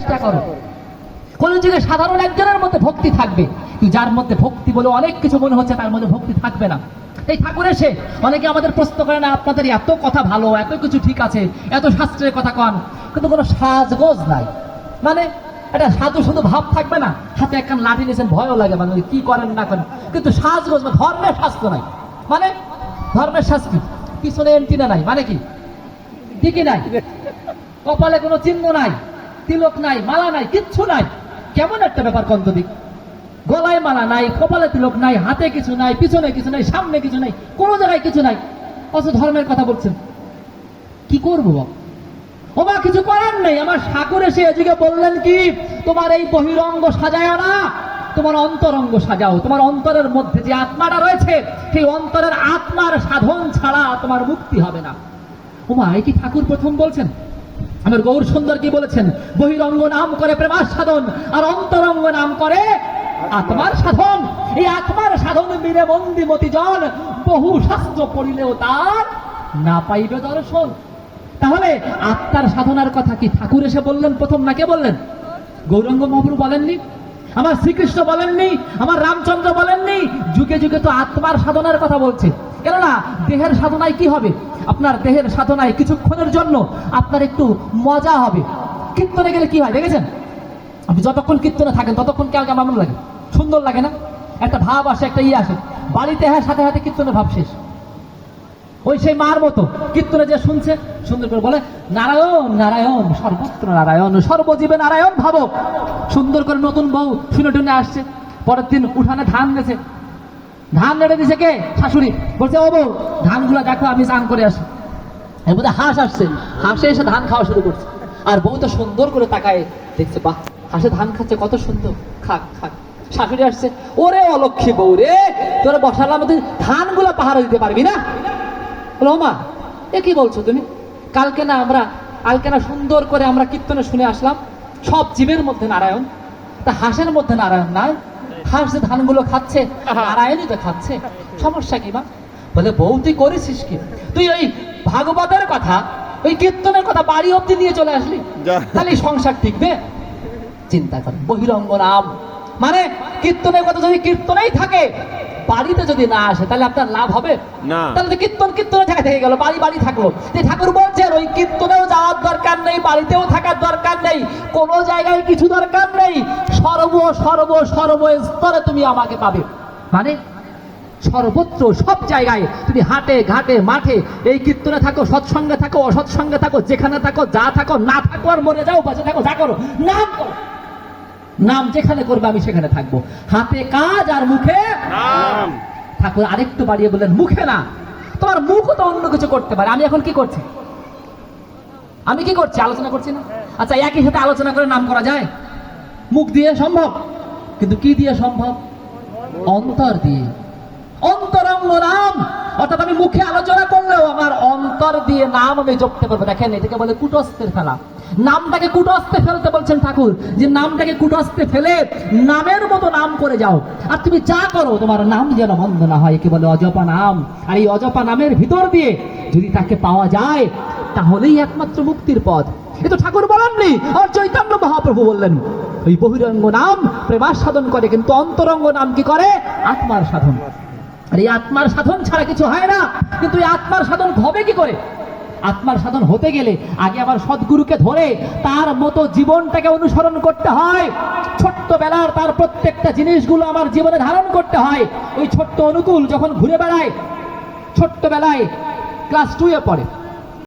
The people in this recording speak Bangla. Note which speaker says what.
Speaker 1: চেষ্টা করো। কলিযুগে সাধারণ একজনের মধ্যে ভক্তি থাকবে যার মধ্যে ভক্তি বলে অনেক কিছু মনে হচ্ছে, তার মধ্যে ভক্তি থাকবে না। এই ঠাকুর এসে অনেকে আমাদের প্রশ্ন করে না, আপনাদের এত কথা ভালো, এত কিছু ঠিক আছে, এত শাস্ত্রের কথা কন, কিন্তু কোনো সাজগোজ নাই। মানে এটা সাধু শুধু ভাব থাকবে না, হাতে একখান লাঠি নিয়েছেন, ভয়ও লাগে মানে কি করেন না করেন। কিন্তু সাজগোজ মানে ধর্মের শাস্ত্র নাই। মানে ধর্মের শাস্ত্রী পিছনে এন্টিনা নাই? মানে কি? ঠিকই নাই। কপালে কোনো চিহ্ন নাই। তিলক নাই, মালা নাই, কিচ্ছু নাই। কেমন একটা ব্যাপার কন্তদিক গলায় মালা নাই, কপালে তিলক নাই, হাতে কিছু নাই, পিছনে কিছু নাই, সামনে কিছু নাই, কোনো জায়গায় কিছু নাই। অথচ ধর্মের কথা বলছেন। কি করব বাবা ও মা কিছু করার নেই। আমার ঠাকুর এসে এদিকে বললেন কি, তোমার এই বহিরঙ্গ সাজায় না, তোমার অন্তরঙ্গ সাজাও। তোমার অন্তরের মধ্যে যে আত্মাটা রয়েছে, সেই অন্তরের আত্মার সাধন ছাড়া তোমার মুক্তি হবে না। ওমা এই কি ঠাকুর প্রথম বলছেন? আমার গৌর সুন্দর কি বলেছেন? বহিরঙ্গ নাম করে প্রেমার সাধন, আর অন্তরঙ্গ নাম করে আত্মার সাধন। এই আত্মার সাধন বীরে বন্দি মতি জন বহু শাস্ত্র পড়িলেও তার না পাইবে দর্শন। তাহলে আত্মার সাধনার কথা কি ঠাকুর এসে বললেন? প্রথম না কে বললেন? গৌরঙ্গ মহাপ্রভু বলেননি? আমার শ্রীকৃষ্ণ বলেননি? আমার রামচন্দ্র বলেননি? যুগে যুগে তো আত্মার সাধনার কথা বলছে। কেননা দেহের সাধনায় কি হবে? আপনার দেহের সাধনায় কিছুক্ষণের জন্য আপনার একটু মজা হবে। কীর্তনে গেলে কি হয়, দেখেছেন? আপনি যতক্ষণ কীর্তনে থাকেন, ততক্ষণ কেমন কেমন লাগে? সুন্দর লাগে না? একটা ভাব আসে, একটা ইয়ে আসে। বাড়িতে হ্যাঁ সাথে সাথে কীর্তনের ভাব শেষ। ওই সেই মার মতো কীর্তনে যে শুনছে, সুন্দর করে বলে, নারায়ণ নারায়ণ, সর্বত্র নারায়ণ, সর্বজীবে নারায়ণ ভাবক। সুন্দর করে নতুন বউ, শুনে টুনে আসছে। পরের দিন উঠানে ধান গেছে ধান নেড়ে দিছে কে? শাশুড়ি। বলছে, ও বউ, ধানগুলো দেখো, আমি চান করে আসি। এর মধ্যে হাঁস আসছে। হাঁসে এসে ধান খাওয়া শুরু করছে। আর বউ তো সুন্দর করে তাকায়, দেখছে, বাহ, হাঁসে ধান খাচ্ছে, কত সুন্দর। খাক খাক। শাশুড়ি আসছে, ওরে অলক্ষী বউ রে, তোরা বসালাম তুই ধানগুলো পাহারা দিতে পারবি না? বলো মা, এ কি বলছো তুমি? কালকে না আমরা, কালকে না সুন্দর করে আমরা কীর্তনে শুনে আসলাম, সব জীবের মধ্যে নারায়ণ। তা হাঁসের মধ্যে নারায়ণ নাই যে ধানগুলো খাচ্ছে নারায়ণই তো খাচ্ছে। সমস্যা কি মা? বলে বউ তুই করেছিস কি? তুই ওই ভাগবতের কথা ওই কীর্তনের কথা বাড়ি অব্দি নিয়ে চলে আসলি? তাহলে সংসার টিকবে? চিন্তা কর বহিরঙ্গ রাম। মানে কীর্তনের কথা যদি কীর্তনেই থাকে বাড়িতে যদি না আসে তাহলে আপনার লাভ হবে?
Speaker 2: না।
Speaker 1: তাহলে কীর্তন কীর্তনের জায়গায় থেকে গেল বাড়ি বাড়ি থাকল। যে ঠাকুর বলছেন ওই কীর্তনেও যাওয়ার দরকার নেই বাড়িতেও থাকার দরকার নেই কোনো জায়গায় কিছু দরকার নেই। সর্ব সর্ব সর্ব স্তরে তুমি আমাকে পাবে। মানে সর্বত্র সব জায়গায় তুমি হাটে ঘাটে মাঠে এই কীর্তনে থাকো সৎসঙ্গে থাকো অসৎসঙ্গে থাকো যেখানে থাকো যা থাকো না থাকো আর মরে যাও বাঁচে থাকো যা করো নাম করো। নাম যেখানে করবে আমি সেখানে থাকব। হাতে কাজ আর মুখে ঠাকুর আরেকটু বাড়িয়ে বললেন মুখে না। তোমার মুখও তো অন্য কিছু করতে পারে। আমি এখন কি করছি? আমি কি করছি? আলোচনা করছি না? আচ্ছা একই সাথে আলোচনা করে নাম করা যায়? মুখ দিয়ে সম্ভব? কিন্তু কি দিয়ে সম্ভব? অন্তর দিয়ে। অন্তরঙ্গ নাম। অর্থাৎ আমি মুখে আলোচনা করলেও আমার অন্তর দিয়ে নাম আমি জপতে পারব। দেখেন এটাকে বলে কুটস্থের ফেলা নামটাকে কুটস্থে ফেলতে বলছেন ঠাকুর। যে নামটাকে কুটস্থে ফেলে নামের মতো নাম করে যাও। আর তুমি যা করো, তোমার নাম যেন মন্দ না হয় একে বলে অজপা নাম। আর এই অজপা নামের ভিতর দিয়ে যদি তাকে পাওয়া যায়, তাহলেই একমাত্র মুক্তির পথ। এ তো ঠাকুর বলেননি, আর চৈতন্য মহাপ্রভু বললেন, ওই বহিরঙ্গ নাম প্রেমার সাধন করে, কিন্তু অন্তরঙ্গ নাম কি করে? আত্মার সাধন আর এই আত্মার সাধন ছাড়া কিছু হয় না, কিন্তু এই আত্মার সাধন হবে কি করে? আত্মার সাধন হতে গেলে আগে আমার সদ্গুরুকে ধরে তার মতো জীবনটাকে অনুসরণ করতে হয়। ছোট্টবেলার তার প্রত্যেকটা জিনিসগুলো আমার জীবনে ধারণ করতে হয়। ওই ছোট্ট অনুকূল যখন ঘুরে বেড়ায়, ছোট্টবেলায় ক্লাস টুয়ে পড়ে।